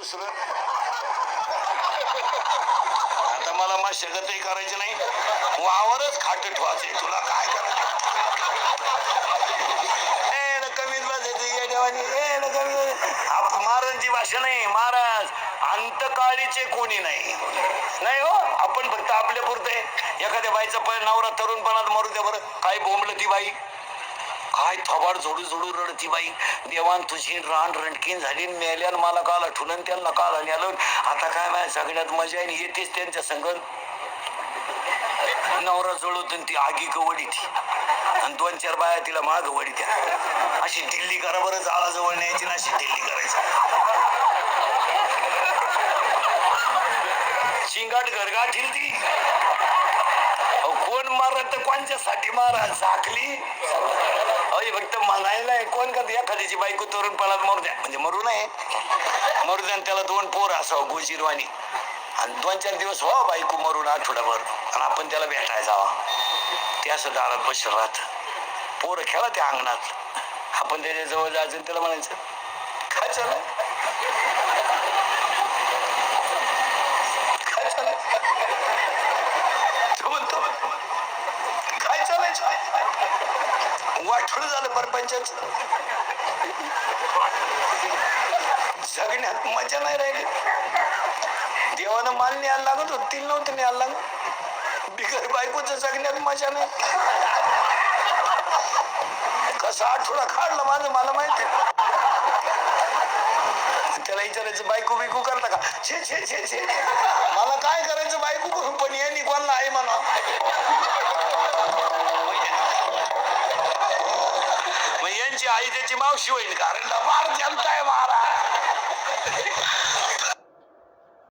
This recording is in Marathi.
दुसरं. आता मला मशागतही करायची नाही. वावरच खाट ठेवायचे. तुला काय करायचं? कमीत या देवानी. कमी महाराजांची भाषा नाही महाराज. अंतकाळीचे कोणी नाही. नाही हो आपण फक्त आपल्या पुरते. एखाद्या बाईचा पण नवरा तरुणपणात मरू द्या बरं. काय बोंबलं ती बाई. काय थोबाड जोडू जोडू रडती बाई. देवान तुझी रान रणकीन झाली मेल्यान मला काल आठवलं त्यांना काल आणि आलं. आता काय माहिती सगळ्यात मजा आहे येतेच त्यांच्या संगत नवरा जोडवतो ती आगी कवडी ती आणि दोन चार बाया तिला माग वडी त्या अशी दिल्ली करा बरं जाळाजवळ न्यायची ना अशी दिल्ली करायची. शिंगाट गरगाठील ती अहो, कोण मारत तर कोणच्यासाठी मारा झाकली. भाऊजी फक्त म्हणायला आहे, कोण करते? एखाद्याची बायको तरुणपणात मरू द्या. म्हणजे मरू नये. मरू द्या आणि त्याला दोन पोर असावं गोजीरवाणी आणि दोन चार दिवस हो बायको मरून आठवडाभर. आणि आपण त्याला भेटायला जावा. ते असं दारात बसून राहत. पोरं खेळा त्या अंगणात. आपण त्याच्याजवळ जायचं आणि त्याला म्हणायचं काय चला काय चालू तो म्हणतो काय चालायचं वाटून झालं परपंचाच. जगण्यात मजा नाही राहिली. देवानं माल न्यायला लागत होत तीन नव्हतं न्यायला लागत. बिगर बायकोचं जगण्यात मजा नाही. कसा आठवडा काढला माझं मला माहिती त्याला विचारायचं बायको बिकू करता का? छे छे छे छे मला काय करायचं बायको करून पण यांनी कोणाला आहे म्हणा मग यांची आई त्याची मावशी होईल कारण लबाड जनता